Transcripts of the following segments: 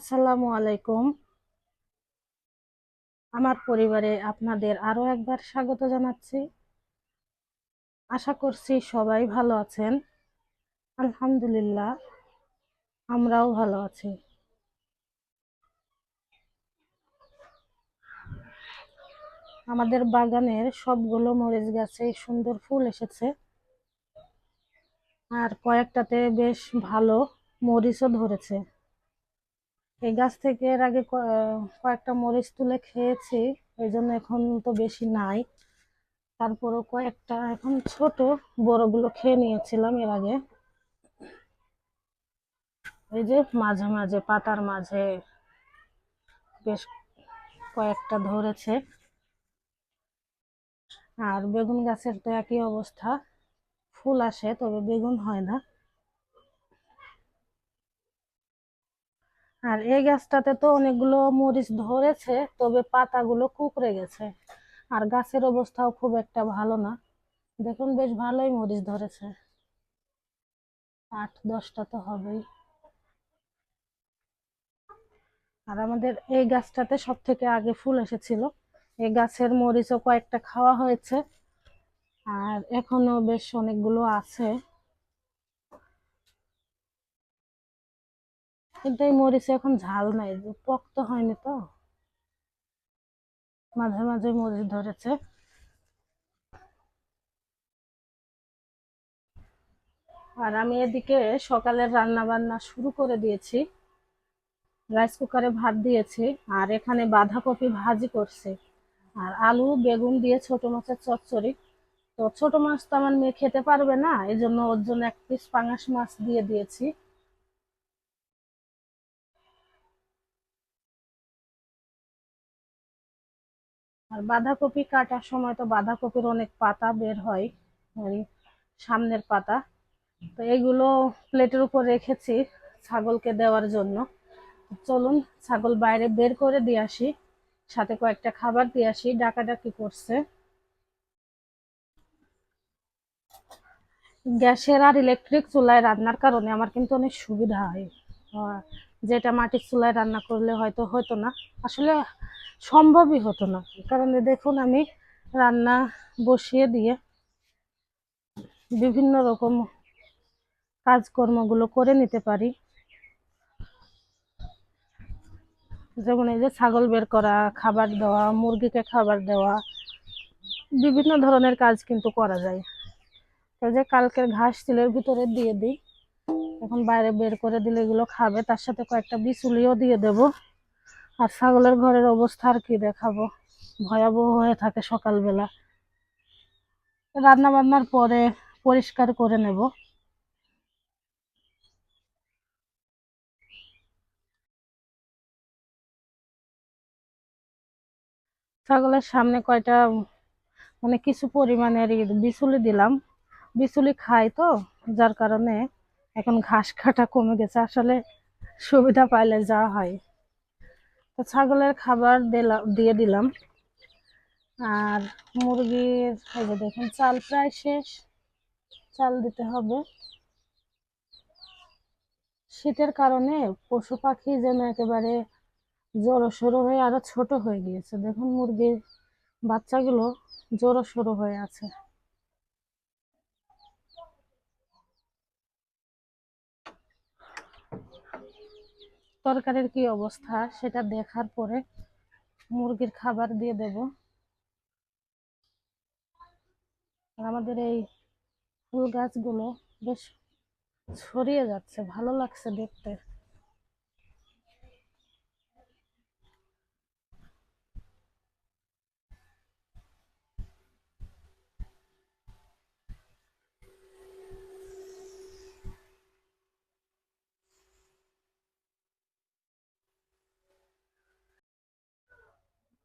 আসসালামু আলাইকুম। আমার পরিবারে আপনাদের আরও একবার স্বাগত জানাচ্ছি। আশা করছি সবাই ভালো আছেন। আলহামদুলিল্লাহ, আমরাও ভালো আছি। আমাদের বাগানের সবগুলো মরিচ গাছে সুন্দর ফুল এসেছে। আর কয়েকটাতে বেশ ভালো মরিচও ধরেছে। এই গাছ থেকে এর আগে কয়েকটা মরিচ তুলে খেয়েছি এই জন্য এখন তো বেশি নাই। তারপরও কয়েকটা এখন ছোট, বড়গুলো খেয়ে নিয়েছিলাম এর আগে। এই যে মাঝে মাঝে, পাতার মাঝে বেশ কয়েকটা ধরেছে। আর বেগুন গাছের তো একই অবস্থা, ফুল আসে, তবে বেগুন হয় না। আর এই গাছটাতে তো অনেকগুলো মরিচ ধরেছে, তবে পাতাগুলো কুঁকড়ে গেছে। আর গাছের অবস্থাও খুব একটা ভালো না। দেখুন, বেশ ভালোই মরিচ ধরেছে। আট, দশটা তো হবেই। আর আমাদের এই গাছটাতে সব থেকে আগে ফুল এসেছিল। এই গাছের মরিচও কয়েকটা খাওয়া হয়েছে। আর এখনও বেশ অনেকগুলো আছে। কিন্তু এই মরিচে এখন ঝাল নাই, পক্ত হয়নি তো। মাঝে মাঝে মরিচ ধরেছে। আর আমি এদিকে সকালের রান্না বান্না শুরু করে দিয়েছি। রাইস কুকারে ভাত দিয়েছি, আর এখানে বাঁধাকপি ভাজি করছি। আর আলু, বেগুন দিয়ে ছোট মাছের চচ্চড়ি। তো ছোট মাছ তো আমার মেয়ে খেতে পারবে না এই জন্য ওর জন্য এক পিস পাঙাশ মাছ দিয়ে দিয়েছি। আর বাঁধাকপি কাটার সময় তো বাঁধাকপির অনেক পাতা বের হয় ওই সামনের পাতা। তো এগুলো প্লেটের উপর রেখেছি ছাগলকে দেওয়ার জন্য। চলুন ছাগল বাইরে বের করে দিয়ে আসি, সাথে কয়েকটা খাবার দিয়ে আসি, ডাকাডাকি করছে। গ্যাসের আর ইলেকট্রিক চুলায় রান্নার কারণে আমার কিন্তু অনেক সুবিধা হয়। যেটা মাটির চুলায় রান্না করলে হয়তো হতো না। আসলে সম্ভবই হতো না। কারণ দেখুন আমি রান্না বসিয়ে দিয়ে বিভিন্ন রকম কাজকর্মগুলো করে নিতে পারি। যেমন এই যে ছাগল বের করা, খাবার দেওয়া, মুরগিকে খাবার দেওয়া, বিভিন্ন ধরনের কাজ কিন্তু করা যায়। এই যে কালকের ঘাস তিলের ভিতরে দিয়ে দিই। এখন বাইরে বের করে দিলে এগুলো খাবে, তার সাথে কয়েকটা বিচুলিও দিয়ে দেব। আর ছাগলের ঘরের অবস্থা আর কি দেখাবো? ভয়াবহ হয়ে থাকে সকালবেলা। রান্না বান্নার পরে পরিষ্কার করে নেব। ছাগলের সামনে কয়টা মানে কিছু পরিমাণের বিচুলি দিলাম। বিচুলি খায় তো, যার কারণে এখন ঘাস কাটা কমে গেছে, আসলে সুবিধা পাইলে যা হয়। তো ছাগলের খাবার দিলাম দিয়ে দিলাম। আর মুরগির, এই যে দেখুন, চাল প্রায় শেষ। চাল দিতে হবে। শীতের কারণে পশু পাখি যেন একেবারে জড়সড় হয়ে আরও ছোট হয়ে গিয়েছে। দেখুন মুরগির বাচ্চাগুলো জড়সড় হয়ে আছে। তরকারির কি অবস্থা সেটা দেখার পরে মুরগির খাবার দিয়ে দেব। আমাদের এই ফুল গাছগুলো বেশ ছড়িয়ে যাচ্ছে, ভালো লাগছে দেখতে।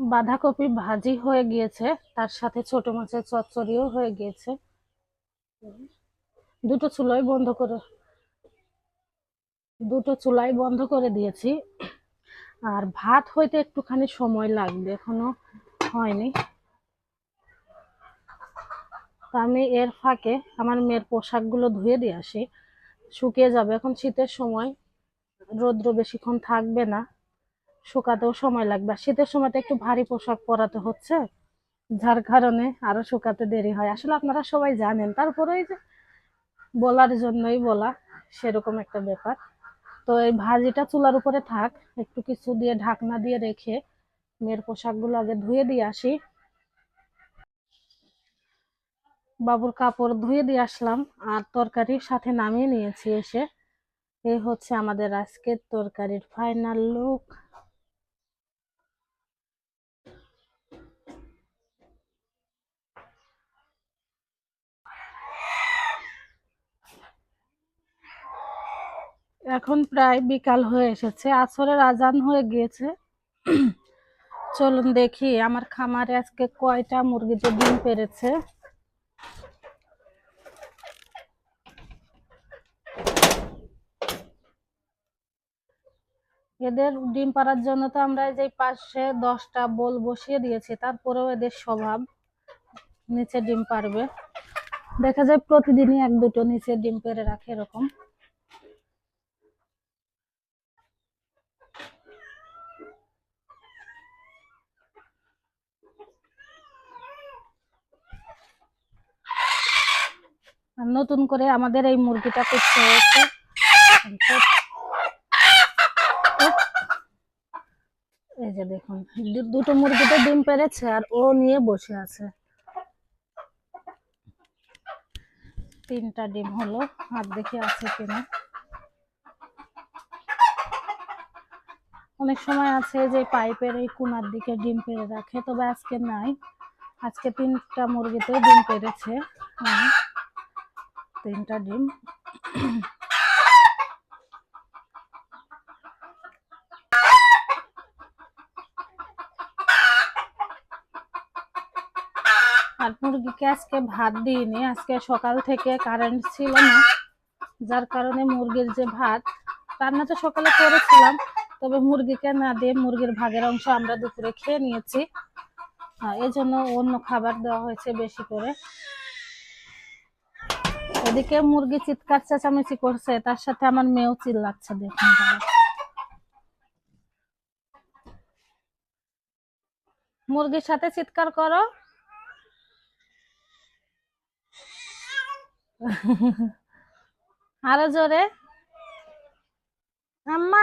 বাঁধাকপি ভাজি হয়ে গিয়েছে, তার সাথে ছোট মাছের চচ্চড়িও হয়ে গিয়েছে। দুটো চুলোই বন্ধ করে, দুটো চুলাই বন্ধ করে দিয়েছি। আর ভাত হইতে একটুখানি সময় লাগবে, এখনও হয়নি। আমি এর ফাঁকে আমার মেয়ের পোশাকগুলো ধুয়ে দিয়ে আসি। শুকিয়ে যাবে এখন শীতের সময়, রৌদ্র বেশিক্ষণ থাকবে না। শুকাতেও সময় লাগবে। শীতের সময় তো একটু ভারী পোশাক পরাতে হচ্ছে, যার কারণে আরও শুকাতে দেরি হয়। আসলে আপনারা সবাই জানেন, তারপরে যে বলার জন্যই বলা, সেরকম একটা ব্যাপার। তো এই ভাজিটা চুলার উপরে থাক, একটু কিছু দিয়ে ঢাকনা দিয়ে রেখে মেয়ের পোশাকগুলো আগে ধুয়ে দিয়ে আসি। বাবুর কাপড় ধুয়ে দিয়ে আসলাম, আর তরকারির সাথে নামিয়ে নিয়েছি এসে। এই হচ্ছে আমাদের আজকের তরকারির ফাইনাল লুক এখন প্রায় বিকাল হয়ে এসেছে। আসরের আজান হয়ে গিয়েছে। চলুন দেখি, আমার খামারে আজকে কয়টা মুরগিতে ডিম পেরেছে। এদের ডিম পাড়ার জন্য তো আমরা যে পাশে দশটা বোল বসিয়ে দিয়েছি, তারপরেও এদের স্বভাব নিচে ডিম পারবে দেখা যায় প্রতিদিনই এক দুটো নিচে ডিম পেড়ে রাখে এরকম। নতুন করে আমাদের এই মুরগিটা করতে হয়েছে। এই যে দেখুন দুটো মুরগিতে ডিম পেরেছে আর ও নিয়ে বসে আছে। তিনটা ডিম হলো আর দেখি আছে কিনা। অনেক সময় আছে যে পাইপের এই কোনার দিকে ডিম পেড়ে রাখে তবে আজকে নাই। আজকে তিনটা মুরগিতে ডিম পেরেছে। হ্যাঁ, তিনটা ডিম। আর মুরগিকে আজকে ভাত দিইনি, আজকে সকাল থেকে কারেন্ট ছিল না, যার কারণে মুরগির যে ভাত, রান্না তো সকালে করেছিলাম, তবে মুরগিকে না দিয়ে মুরগির ভাগের অংশ আমরা দুপুরে খেয়ে নিয়েছি। এই জন্য অন্য খাবার দেওয়া হয়েছে বেশি করে। এদিকে মুরগি চিৎকার চেঁচামেচি করছে, তার সাথে আমার মেয়েও চিল্লাচ্ছে দেখুন মুরগির সাথে চিৎকার করো। আরও জোরে। আম্মা।